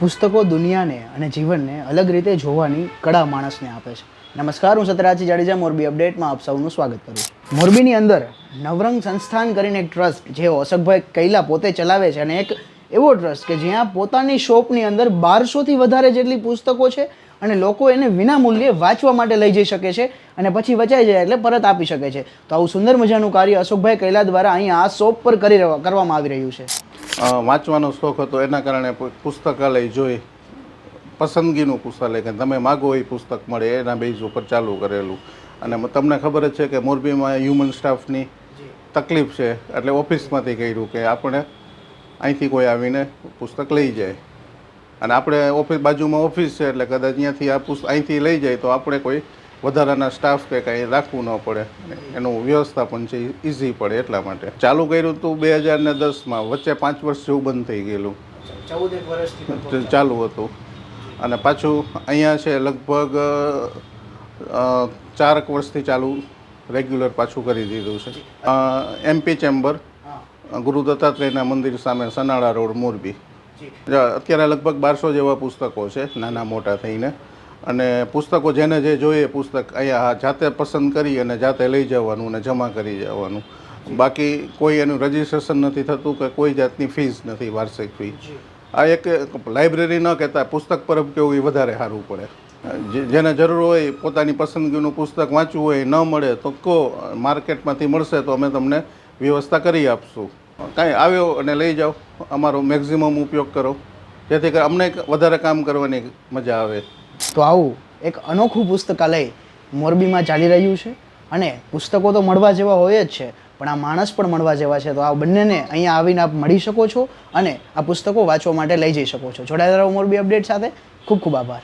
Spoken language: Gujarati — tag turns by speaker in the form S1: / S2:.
S1: પુસ્તકો દુનિયાને અને જીવનને અલગ રીતે જોવાની કળા માણસને આપે છે. નમસ્કાર, હું સતરાજી જાડેજા, મોરબી અપડેટમાં આપ સૌનું સ્વાગત કરું છું. મોરબીની અંદર નવરંગ સંસ્થાન કરીને એક ટ્રસ્ટ જે ઓશકભાઈ કૈલા પોતે ચલાવે છે અને એક એવો ટ્રસ્ટ કે જ્યાં પોતાની શોપની અંદર બારસોથી વધારે જેટલી પુસ્તકો છે અને લોકો એને વિના મૂલ્યે વાંચવા માટે લઈ જઈ શકે છે અને પછી વચાઈ જાય એટલે પરત આપી શકે છે. તો આવું સુંદર મજાનું કાર્ય અશોકભાઈ કૈલા દ્વારા અહીંયા આ શોપ પર કરી કરવામાં આવી રહ્યું છે.
S2: વાંચવાનો શોખ હતો. એના કારણે પુસ્તકાલય જોઈ પસંદગીનું પુસ્તકાલય કે તમે માગો એ પુસ્તક મળે એના બેઝ ઉપર ચાલુ કરેલું. અને તમને ખબર જ છે કે મોરબીમાં હ્યુમન સ્ટાફની તકલીફ છે. એટલે ઓફિસમાંથી કર્યું કે આપણે અહીંથી કોઈ આવીને પુસ્તક લઈ જાય. અને આપણે ઓફિસ બાજુમાં ઓફિસ છે એટલે કદાચ અહીંયાથી આ પુસ્તક અહીંથી લઈ જાય તો આપણે કોઈ વધારાના સ્ટાફ કે કાંઈ રાખવું ન પડે. એનું વ્યવસ્થાપન છે ઇઝી પડે એટલા માટે. ચાલુ કર્યું હતું બે હજાર ને દસમાં વચ્ચે પાંચ વર્ષ જેવું બંધ થઈ ગયેલું. ચાલુ હતું. અને પાછું અહીંયા છે લગભગ ચારક વર્ષથી ચાલુ રેગ્યુલર પાછું કરી દીધું છે. એમપી ચેમ્બર ગુરુ દત્તાત્રેયના મંદિર સામે સનાળા રોડ મોરબી. અત્યારે લગભગ બારસો જેવા પુસ્તકો છે નાના મોટા થઈને. અને પુસ્તકો જેને જે જોઈએ પુસ્તક અહીંયા જાતે પસંદ કરી અને જાતે લઈ જવાનું અને જમા કરી જવાનું. બાકી કોઈ એનું રજીસ્ટ્રેશન નથી થતું કે કોઈ જાતની ફીસ નથી વાર્ષિક ફી આ એક લાઇબ્રેરી ન કહેતા પુસ્તક પરબ કેવું એ વધારે સારું પડે. જે- જેને જરૂર હોય પોતાની પસંદગીનું પુસ્તક વાંચવું હોય ન મળે તો કહો માર્કેટમાંથી મળશે તો અમે તમને વ્યવસ્થા કરી આપશું. કાંઈ આવ્યો અને લઈ જાઓ અમારો મેક્ઝિમમ ઉપયોગ કરો. જેથી કરી અમને વધારે કામ કરવાની મજા આવે.
S1: તો આવું એક અનોખું પુસ્તકાલય મોરબીમાં ચાલી રહ્યું છે અને પુસ્તકો તો મળવા જેવા હોય જ છે, પણ આ માણસ પણ મળવા જેવા છે. તો આ બંનેને અહીંયા આવીને આપ મળી શકો છો અને આ પુસ્તકો વાંચવા માટે લઈ જઈ શકો છો. જોડાયેલા મોરબી અપડેટ સાથે. ખૂબ ખૂબ આભાર.